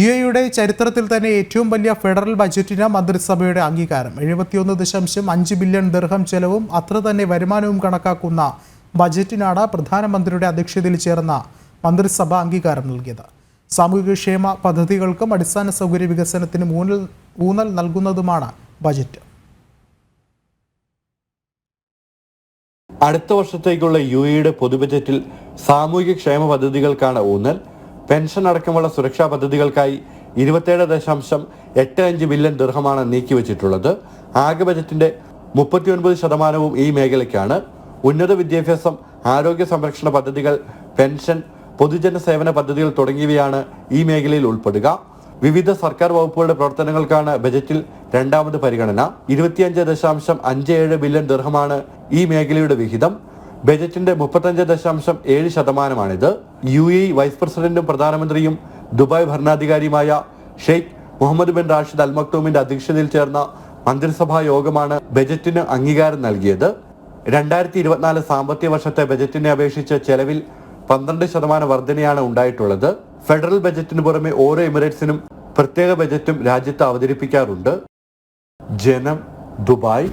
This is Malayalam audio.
യു എയുടെ ചരിത്രത്തിൽ തന്നെ ഏറ്റവും വലിയ ഫെഡറൽ ബജറ്റിന് മന്ത്രിസഭയുടെ അംഗീകാരം. എഴുപത്തിയൊന്ന് ദശാംശം അഞ്ച് ബില്യൺ ദീർഘം ചെലവും അത്ര തന്നെ വരുമാനവും കണക്കാക്കുന്ന ബജറ്റിനാണ് പ്രധാനമന്ത്രിയുടെ അധ്യക്ഷതയിൽ ചേർന്ന മന്ത്രിസഭ അംഗീകാരം നൽകിയത്. സാമൂഹികക്ഷേമ പദ്ധതികൾക്കും അടിസ്ഥാന സൗകര്യ വികസനത്തിനും ഊന്നൽ ഊന്നൽ നൽകുന്നതുമാണ് ബജറ്റ്. അടുത്ത വർഷത്തേക്കുള്ള യു എയുടെ പൊതുബജറ്റിൽ സാമൂഹിക ക്ഷേമ പദ്ധതികൾക്കാണ് ഊന്നൽ. പെൻഷൻ അടക്കമുള്ള സുരക്ഷാ പദ്ധതികൾക്കായി ഇരുപത്തേഴ് ദശാംശം എട്ട് അഞ്ച് ബില്യൺ ദീർഘമാണ് നീക്കിവച്ചിട്ടുള്ളത്. ആകെ ബജറ്റിന്റെ മുപ്പത്തിയൊൻപത് ശതമാനവും ഈ മേഖലയ്ക്കാണ്. ഉന്നത വിദ്യാഭ്യാസം ആരോഗ്യ സംരക്ഷണ പദ്ധതികൾ പെൻഷൻ പൊതുജന സേവന പദ്ധതികൾ തുടങ്ങിയവയാണ് ഈ മേഖലയിൽ ഉൾപ്പെടുക. വിവിധ സർക്കാർ വകുപ്പുകളുടെ പ്രവർത്തനങ്ങൾക്കാണ് ബജറ്റിൽ രണ്ടാമത് പരിഗണന. ഇരുപത്തിയഞ്ച് ദശാംശം അഞ്ച് ഏഴ് ബില്യൺ ദീർഘമാണ് ഈ മേഖലയുടെ വിഹിതം. ബജറ്റിന്റെ മുപ്പത്തഞ്ച് ദശാംശം ഏഴ് ശതമാനമാണിത്. യു എ വൈസ് പ്രസിഡന്റും പ്രധാനമന്ത്രിയും Dubai ഭരണാധികാരിയുമായ Sheikh Mohammed bin Rashid Al മക്തൂമിന്റെ അധ്യക്ഷതയിൽ ചേർന്ന മന്ത്രിസഭാ യോഗമാണ് ബജറ്റിന് അംഗീകാരം നൽകിയത്. രണ്ടായിരത്തി ഇരുപത്തിനാല് സാമ്പത്തിക വർഷത്തെ ബജറ്റിനെ അപേക്ഷിച്ച് ചെലവിൽ പന്ത്രണ്ട് ശതമാനം വർധനയാണ് ഉണ്ടായിട്ടുള്ളത്. ഫെഡറൽ ബജറ്റിന് പുറമെ ഓരോ എമിറേറ്റ്സിനും പ്രത്യേക ബജറ്റും രാജ്യത്ത് അവതരിപ്പിക്കാറുണ്ട്. ജനം ദുബായ്